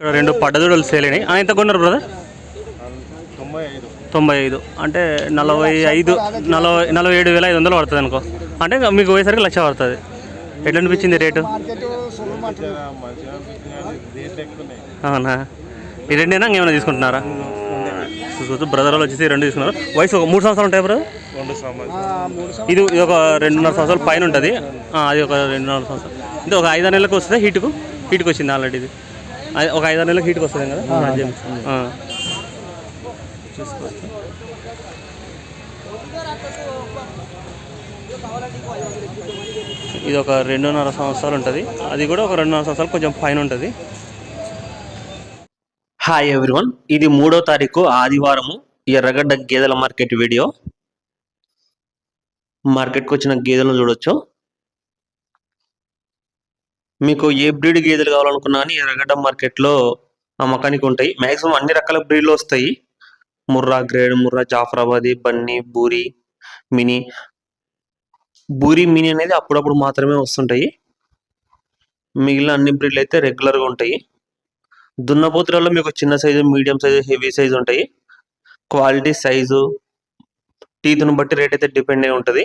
ఇక్కడ రెండు పడ్డదూడలు సేల్ అయినాయి. ఎంత కొన్నారు బ్రదర్ తొంభై ఐదు. తొంభై ఐదు అంటే నలభై ఐదు నలభై నలభై ఏడు వేల ఐదు వందలు పడుతుంది అనుకో. అంటే మీకు పోయేసరికి లక్ష పడుతుంది. ఎట్లా అనిపించింది రేటు? అవునా? ఈ రెండేనా? ఏమైనా తీసుకుంటున్నారా? చూసుకోవచ్చు బ్రదర్ వాళ్ళు వచ్చేసి రెండు తీసుకున్నారు. వయసు ఒక మూడు సంవత్సరాలు ఉంటాయి బ్రదర్ రెండు ఇది ఇది ఒక రెండున్నర సంవత్సరాల పైన ఉంటుంది. అది ఒక రెండున్నర సంవత్సరాలు. ఇది ఒక ఐదు నెలలకు వస్తుంది హీట్కు హీట్కి వచ్చింది ఆల్రెడీ ఇది. ఒక ఐదారు నెలలకు హీట్కి వస్తుంది కదా. చూసుకోవచ్చు ఇది ఒక రెండున్నర సంవత్సరాలు ఉంటుంది. అది కూడా ఒక రెండున్నర సంవత్సరాలు కొంచెం పైన ఉంటుంది. హాయ్ ఎవ్రీవన్ ఇది మూడో తారీఖు ఆదివారము ఎర్రగడ్డ గేదెల మార్కెట్ వీడియో. మార్కెట్కి వచ్చిన గేదెలను చూడొచ్చు. మీకు ఏ బ్రీడ్ గేదెలు కావాలనుకున్నా కానీ ఎర్రగడ్డ మార్కెట్లో అమ్మకానికి ఉంటాయి. మ్యాక్సిమం అన్ని రకాల బ్రీడ్లు వస్తాయి. ముర్రా గ్రేడ్ ముర్రా జాఫరాబాది బన్నీ బూరి మినీ. బూరి మినీ అనేది అప్పుడప్పుడు మాత్రమే వస్తుంటాయి. మిగిలిన అన్ని బ్రీడ్లు అయితే రెగ్యులర్గా ఉంటాయి. దున్నపోతులలో మీకు చిన్న size medium size heavy size ఉంటాయి. క్వాలిటీ సైజు టీత్ను బట్టి రేట్ అయితే డిపెండ్ అయి ఉంటుంది.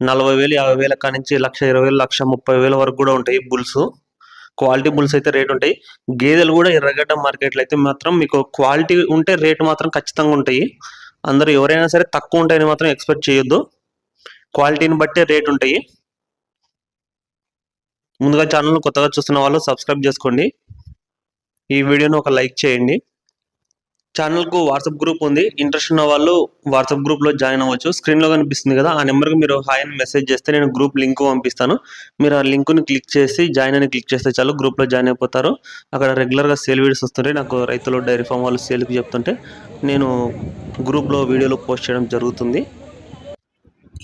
నలభై వేలు యాభై వేల కానించి లక్ష ఇరవై వేలు లక్ష ముప్పై వేల వరకు కూడా ఉంటాయి బుల్స్. క్వాలిటీ బుల్స్ అయితే రేట్ ఉంటాయి. గేదెలు కూడా ఎర్రగడ్డ మార్కెట్లో అయితే మాత్రం మీకు క్వాలిటీ ఉంటే రేట్ మాత్రం ఖచ్చితంగా ఉంటాయి. అందరూ ఎవరైనా సరే తక్కువ ఉంటాయని మాత్రం ఎక్స్పెక్ట్ చేయొద్దు. క్వాలిటీని బట్టే రేట్ ఉంటాయి. ముందుగా ఛానల్ కొత్తగా చూస్తున్న వాళ్ళు సబ్స్క్రైబ్ చేసుకోండి. ఈ వీడియోను ఒక లైక్ చేయండి. ఛానల్కు వాట్సాప్ గ్రూప్ ఉంది. ఇంట్రెస్ట్ ఉన్న వాళ్ళు వాట్సాప్ గ్రూప్లో జాయిన్ అవ్వచ్చు. స్క్రీన్లో కనిపిస్తుంది కదా ఆ నెంబర్కి మీరు హాయ్ అని మెసేజ్ చేస్తే నేను గ్రూప్ లింక్ పంపిస్తాను. మీరు ఆ లింక్ని క్లిక్ చేసి జాయిన్ అని క్లిక్ చేస్తే చాలు గ్రూప్లో జాయిన్ అయిపోతారు. అక్కడ రెగ్యులర్గా సేల్ వీడియోస్ వస్తుంటాయి. నాకు రైతులు డైరీ ఫామ్ వాళ్ళు సేల్కి చెప్తుంటే నేను గ్రూప్లో వీడియోలు పోస్ట్ చేయడం జరుగుతుంది.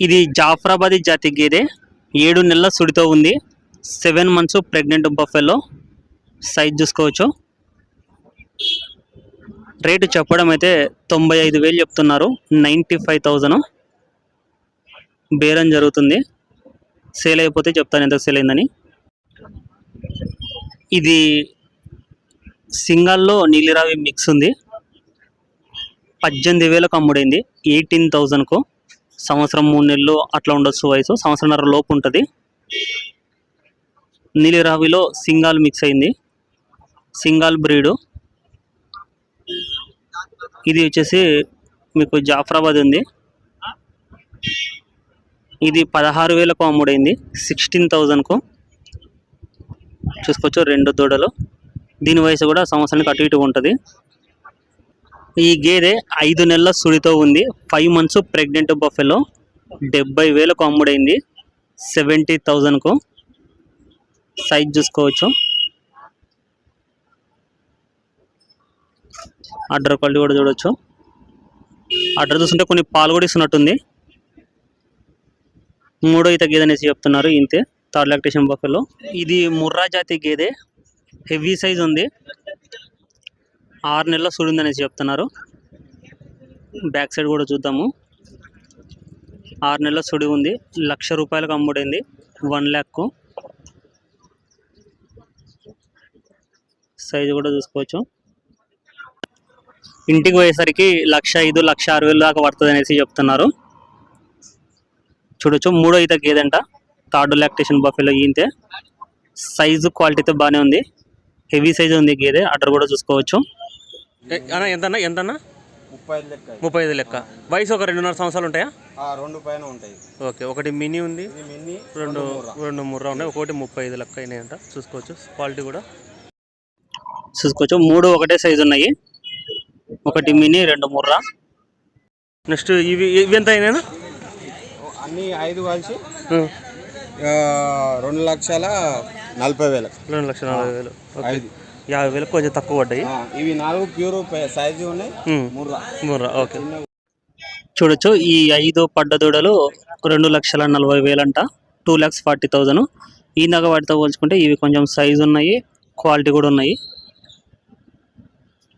ఇది జాఫరాబాదీ జాతి గేదె. ఏడు నెలల సుడితో ఉంది. Seven months pregnant buffalo size చూసుకోవచ్చు. రేటు చెప్పడం అయితే తొంభై ఐదు వేలు చెప్తున్నారు. నైంటీ ఫైవ్ థౌజండ్ బేరం జరుగుతుంది. సేల్ అయిపోతే చెప్తాను ఎంత సేల్ అయిందని. ఇది సింగాల్లో నీలిరావి మిక్స్ ఉంది. పద్దెనిమిది వేలకు అమ్ముడైంది. ఎయిటీన్ థౌజండ్కు. సంవత్సరం మూడు నెలలు అట్లా ఉండొచ్చు వయసు. సంవత్సరంన్నర లోపు ఉంటుంది. నీలిరావిలో సింగాల్ మిక్స్ అయింది. సింగాల్ బ్రీడు. ఇది వచ్చేసి మీకు జాఫరాబాద్ ఉంది. ఇది పదహారు వేలకు అమ్ముడైంది సిక్స్టీన్ థౌజండ్కు చూసుకోవచ్చు రెండు దూడలు. దీని వయసు కూడా సంవత్సరానికి అటు ఇటు ఉంటుంది. ఈ గేదె ఐదు నెలల సుడితో ఉంది. ఫైవ్ మంత్స్ ప్రెగ్నెంట్ బఫెలో డెబ్బై వేలకు అమ్ముడైంది సెవెంటీ థౌజండ్కు సైజ్ చూసుకోవచ్చు. అడ్డర్ క్వాలిటీ కూడా చూడొచ్చు. అడ్డర్ చూస్తుంటే కొన్ని పాలు కూడా ఇస్తున్నట్టుంది. మూడో ఈత గేదె అనేసి చెప్తున్నారు ఇంతే. Third lactation buffalo. ఇది ముర్రా జాతి గేదె. హెవీ సైజ్ ఉంది. ఆరు నెలల సుడింది అనేసి చెప్తున్నారు. బ్యాక్ సైడ్ కూడా చూద్దాము. ఆరు నెలల సుడి ఉంది. లక్ష రూపాయలకు అమ్ముడైంది. వన్ ల్యాక్కు. సైజు కూడా చూసుకోవచ్చు. ఇంటికి పోయేసరికి లక్ష ఐదు లక్ష ఆరు వేలు దాకా పడుతుంది అనేసి చెప్తున్నారు. చూడొచ్చు మూడో ఈత గేదంట థర్డ్ లాక్టేషన్ బఫెలో ఈంతే. సైజు క్వాలిటీ అయితే బాగానే ఉంది. హెవీ సైజ్ ఉంది గేదె అటర్ కూడా చూసుకోవచ్చు. అన్న ఎంతన్నా ఎంతన్నా? ముప్పై ఐదు లెక్క. ముప్పై ఐదు లెక్క వయసు ఒక రెండున్నర సంవత్సరాలు ఉంటాయా? ఆ, రెండు పైన ఉంటాయి. ఓకే ఒకటి మినీ ఉంది. రెండు రెండు ముర్రా ఉన్నాయి ఒకటి ముప్పై ఐదు లెక్క అయినాయంట. చూసుకోవచ్చు క్వాలిటీ కూడా. చూసుకోవచ్చు మూడు ఒకటే సైజు ఉన్నాయి. ఒకటి మినీ రెండు ముర్రా. నెక్స్ట్ ఇవి ఇవి ఎంత అయినాయి అన్ని ఐదు కలిసి రెండు లక్షల నలభై వేలకు రెండు లక్షల నలభై వేలు. ఐదు. యాభై వేలకు కొంచెం తక్కువ పడ్డాయి. ఇవి నాలుగు ప్యూర్ సైజు ఉన్నాయి. ముర్రా. ముర్రా ఓకే. చూడొచ్చు ఈ ఐదు పడ్డ దూడలు రెండు లక్షల నలభై వేలంట. టూ ల్యాక్స్ ఫార్టీ థౌజండ్ ఇందాక వాటితో పోల్చుకుంటే ఇవి కొంచెం సైజు ఉన్నాయి క్వాలిటీ కూడా ఉన్నాయి.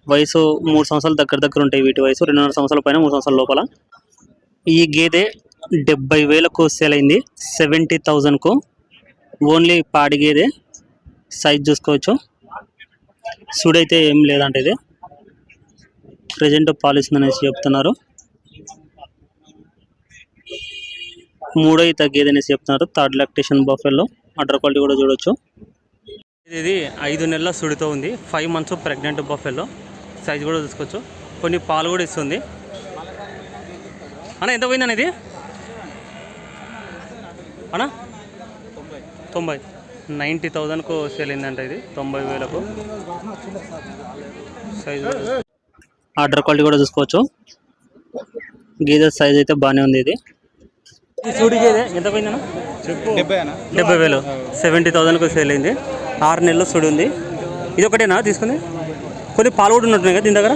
వయసు మూడు సంవత్సరాలు దగ్గర దగ్గర ఉంటాయి వీటి వయసు. రెండున్నర సంవత్సరాల పైన మూడు సంవత్సరాల లోపల. ఈ గేదె డెబ్బై వేలకు సేల్ అయింది. సెవెంటీ థౌజండ్కు ఓన్లీ పాడి గేదె. సైజ్ చూసుకోవచ్చు. సుడైతే ఏం లేదంటే ఇది. ప్రజెంట్ పాలసీ అనేసి చెప్తున్నారు. మూడో తగ్గేది అనేసి చెప్తున్నారు. Third lactation buffalo. Udder quality కూడా చూడొచ్చు. ఇది ఐదు నెలల సుడితో ఉంది. Five months pregnant buffalo. Size కూడా చూసుకోవచ్చు. కొన్ని పాలు కూడా ఇస్తుంది. అన్న ఎంత పోయిందన్న ఇది? అన్నా? తొంభై. నైంటీ థౌజండ్కు సేల్ అయిందంట ఇది. తొంభై వేలకు. సైజు ఆర్డర్ క్వాలిటీ కూడా చూసుకోవచ్చు. గీజర్ సైజ్ అయితే బాగానే ఉంది ఇది. చూడి గేదె ఎంత పోయిందన్న? డెబ్బై వేలు. సెవెంటీ థౌజండ్కు సేల్ అయింది. ఆరు నెలలు సుడి ఉంది. ఇది ఒకటేనా తీసుకుంది? కొన్ని పాలు కూడా ఉన్నట్టున్నాయి కదా దీని దగ్గర?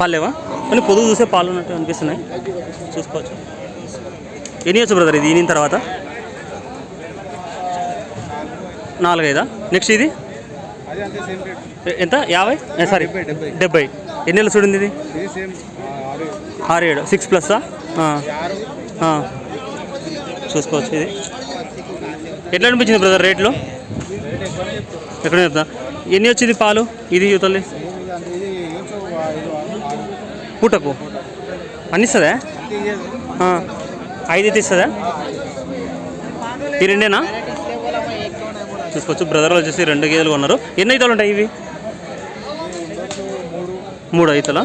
పాలు లేవా కొన్ని పొదుగు చూసే పాలు ఉన్నట్టు అనిపిస్తున్నాయి. చూసుకోవచ్చు. ఎన్ని వచ్చు బ్రదర్ ఇది ఈనిన తర్వాత? నాలుగైదా? నెక్స్ట్ ఇది? ఎంత? యాభై? సారీ. డెబ్బై. ఎన్ని నెలలు చూడింది ఇది? ఆరు. ఏడు సిక్స్ ప్లస్సా చూసుకోవచ్చు ఇది. ఎట్లా అనిపించింది బ్రదర్ రేట్లు? ఎక్కడ చెప్తా ఎన్ని వచ్చింది పాలు? ఇది ఆరు పూటకు? అన్ని ఇస్తుందా? ఆ, ఐదు అయితే ఇస్తుందా? ఈ రెండేనా? చూసుకోవచ్చు. బ్రదర్ వచ్చేసి రెండు గేదెలు కొన్నారు. ఎన్ని ఐతాలు ఉంటాయి ఇవి? మూడు ఐతలా?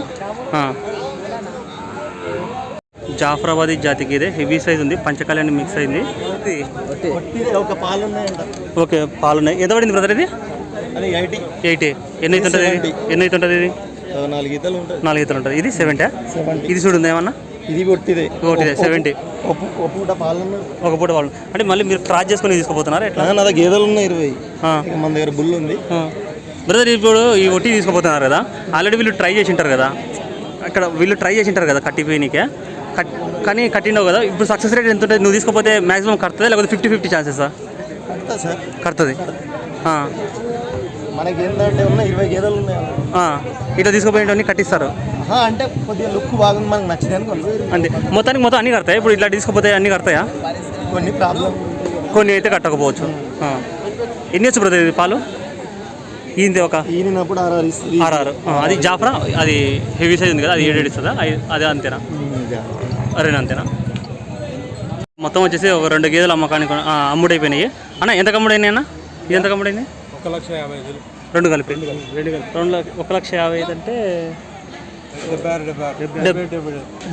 జాఫరాబాదీ జాతి గేదె హెవీ సైజ్ ఉంది. పంచకళ్యాణి మిక్స్ అయింది. ఓకే పాలున్నాయి ఎంత పడింది బ్రదర్ ఇది? ఎయిటీ. ఎన్ని అవుతుంటుంది ఇది ఎన్ని అవుతుంటుంది ఇది? నాలుగు ఈతలు ఉంటాయి. నాలుగు ఇతలు ఉంటుంది ఇది సెవెంటీ ఇది చూడు ఏమన్నా? ఇది కొట్టిదే. ఒకటి సెవెంటీ ఒక పూట పాలు ఒక పూట వాళ్ళు అంటే మళ్ళీ మీరు క్రాస్ చేసుకొని తీసుకుపోతున్నారా ఎట్లా? నా దగ్గర గేదెలు ఉన్నాయి ఇరవై. మన దగ్గర బుల్ ఉంది. బ్రదర్ ఇప్పుడు ఈ ఒట్టి తీసుకుపోతున్నారు కదా ఆల్రెడీ వీళ్ళు ట్రై చేసి ఉంటారు కదా. అక్కడ వీళ్ళు ట్రై చేసి ఉంటారు కదా కట్టిపోయినకే. కట్ కానీ కట్టినావు కదా. ఇప్పుడు సక్సెస్ రేట్ ఎంత ఉంటుంది? నువ్వు తీసుకుపోతే మాక్సిమం కడుతుంది? లేకపోతే ఫిఫ్టీ ఫిఫ్టీ ఛాన్సెస్ కడుతుంది. మనకి ఏంటంటే ఉన్న ఇరవై గేదెలు ఉన్నాయి. ఇట్లా తీసుకుపోయేటన్ని కట్టిస్తారు. అంటే కొద్దిగా లుక్ బాగుంది మనకు నచ్చింది అనుకోండి అంతే. మొత్తానికి మొత్తం అన్ని కడతాయి? ఇప్పుడు ఇట్లా తీసుకుపోతే అన్ని కడతాయా? కొన్ని ప్రాబ్లం. కొన్ని అయితే కట్టకపోవచ్చు. ఆ. ఎన్ని వచ్చు బ్రదర్ ఇది పాలు? ఈంది ఒక ఈనినప్పుడు ఆర్ఆర్ అది జాఫ్రా? అది హెవీ సైజ్ ఉంది కదా అది ఏడేడు ఇస్తుందా? అదే అంతేనా? అరేనా అంతేనా? మొత్తం వచ్చేసి ఒక రెండు గేదెలు అమ్మకానికి ఆ, అమ్ముడైపోయినాయి. అన్న ఎంత కమ్ముడైనాయి అన్న? ఇది ఎంత కమ్ముడైంది? ఒక లక్ష యాభై రెండు కలిపి. రెండు లక్ష ఒక లక్ష యాభై ఐదు అంటే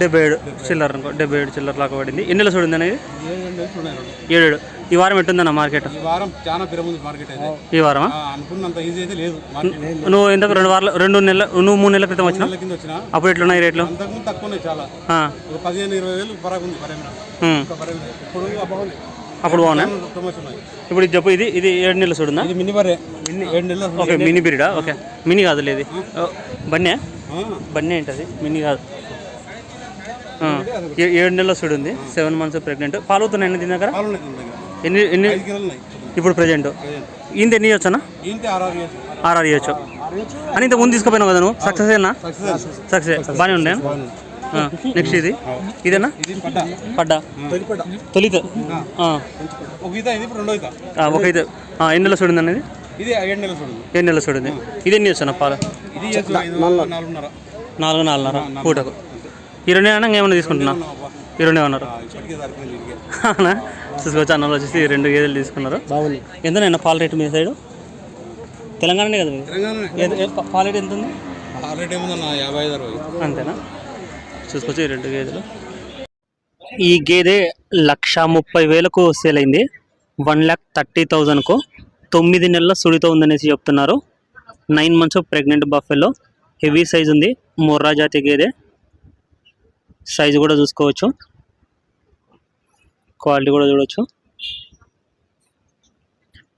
డెబ్బై ఏడు చిల్లర అనుకో డెబ్బై ఏడు చిల్లర లాగా పడింది. ఎన్ని నెలలు చూడింది అనేది ఏడు ఉన్నాయి ఏడు ఏడు ఈ వారం ఎట్టుందన్న మార్కెట్? ఈ వారం చాలా మార్కెట్ అయితే. ఈ వారమా? ఆ, అనుకున్నంత ఈజీ అయితే లేదు. మార్కెట్ నువ్వు ఎందుకు రెండు వారాలు రెండు నెలల నువ్వు మూడు నెలల క్రితం వచ్చినా కింద వచ్చిన. అప్పుడు ఎట్లున్నాయి రేట్లు? అంతకుముందు తక్కువ ఉన్నాయి చాలా. పదిహేను ఇరవై వేలు ఇప్పుడు అప్పుడు బాగున్నా? ఇప్పుడు ఇది చెప్పు ఇది ఇది ఏడు నెలలు చూడుందా ఇది మినీ బరే ఏడు నెలలు ఓకే మినీ పీరియడా ఓకే. మినీ కాదులే ఇది. ఓ, బన్నే? బన్నే ఏంటది? మినీ కాదు. ఏడు నెలల చూడు ఉంది సెవెన్ మంత్స్ ప్రెగ్నెంట్. పాలు అవుతున్నాయి దీని దగ్గర? ఎన్ని ఎన్ని? ఇప్పుడు ప్రజెంట్ ఇంత ఎన్ని ఇవ్వచ్చనా ఆర్ఆర్ ఇవ్వచ్చు. అని ఇంత ముందు తీసుకుపోయినావు కదా నువ్వు? సక్సెస్ అయినా సక్సెస్ సక్సెస్ బాగానే ఉండే? నెక్స్ట్ ఇది? ఇదేనా? ఇది పడ్డ. పడ్డా తొలి పడ్డ తొలిత ఒక ఇది ఎన్ని నెలలు అనేది ఇది ఏడు నెలలు చూడండి ఇది ఎన్ని ఇవ్వచ్చు పాలు? నాలుగు నాలుగున్నర. పూటకు. ఈ రెండు ఏమన్నా ఏమన్నా తీసుకుంటున్నా? ఇంటికి అవునా? చూసుకోవచ్చు అన్నలు వచ్చేసి రెండు గేదెలు తీసుకున్నారు. బాగుంది. ఎంతనైనా పాల రేటు మీ సైడు? తెలంగాణనే కదా పాల రేటు ఎంత ఉంది? అంతేనా? చూసుకోవచ్చు ఈ రెండు గేదెలు. ఈ గేదె లక్ష ముప్పై వేలకు సేల్ అయింది. వన్ ల్యాక్ థర్టీ థౌజండ్కు తొమ్మిది నెలల సుడితో ఉందనేసి చెప్తున్నారు. Nine months pregnant buffalo heavy size ఉంది. మొర్రా జాతి గేదె. సైజు కూడా చూసుకోవచ్చు. క్వాలిటీ కూడా చూడవచ్చు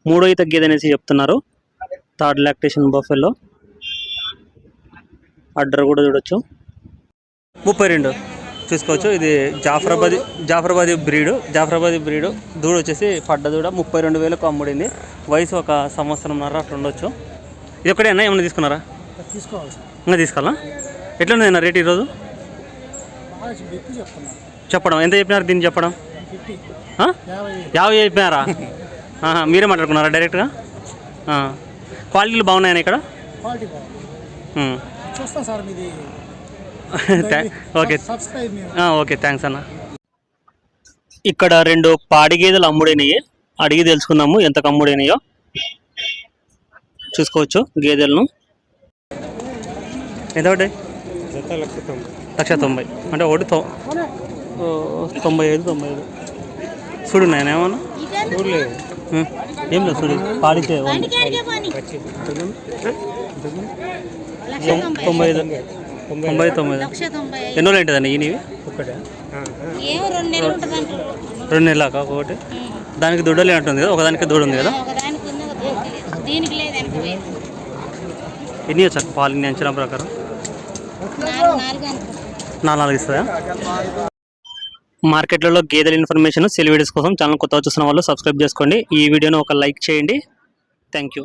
మూడో ఈత గేదె అనేసి చెప్తున్నారు. Third lactation buffalo. అడ్డర్ కూడా చూడొచ్చు. ముప్పై రెండు చూసుకోవచ్చు. ఇది జాఫరాబాద్ జాఫరాబాదీ బ్రీడు జాఫరాబాదీ బ్రీడు. దూడ వచ్చేసి పడ్డ దూడ ముప్పై రెండు వేలకు అమ్ముడింది వయసు ఒక సంవత్సరంన్నర అట్లా ఉండొచ్చు. ఇది ఒకటేనా ఏమైనా తీసుకున్నారా? తీసుకోవాలి. ఇంకా తీసుకోవాలా ఎట్లా ఉంది రేట్ ఈరోజు? చెప్పడం. ఎంత చెప్పినారు దీన్ని చెప్పడం? యాభై. చెప్పినారా? మీరే మాట్లాడుకున్నారా డైరెక్ట్గా. క్వాలిటీలు బాగున్నాయని ఇక్కడ? ఓకే. ఓకే థ్యాంక్స్ అన్న. ఇక్కడ రెండు పాడి గేదెలు అమ్ముడైనవి అడిగి తెలుసుకుందాము ఎంత అమ్ముడైనాయో చూసుకోవచ్చు గేదెలను. ఎంత పడ్డాయి? లక్ష తొంభై. అంటే ఒకటి తొంభై ఐదు తొంభై ఐదు చూడు నేను ఏమన్నా. ఏం లేదు చూడు. పాడితే తొంభై. ఐదు తొంభై ఐదు. ఎన్ని ఏంటిదండి ఈయనవి ఏమో రెండు నెలలు ఉంటుంది అంటారు. రెండు నెలల ఒకటి. దానికి దుడ్డలు ఉంటుంది కదా ఒకదానికి దూడ ఉంది కదా? ఎన్ని వచ్చాక పాలు ఇన్ని అంచనా ప్రకారం? నాలుగు నాలుగు ఇస్తుందా? మార్కెట్లలో గేదెల ఇన్ఫర్మేషన్ సెల్ వీడియోస్ కోసం ఛానల్ కొత్తగా చూస్తున్న వాళ్ళు సబ్స్క్రైబ్ చేసుకోండి. ఈ వీడియోను ఒక లైక్ చేయండి. Thank you.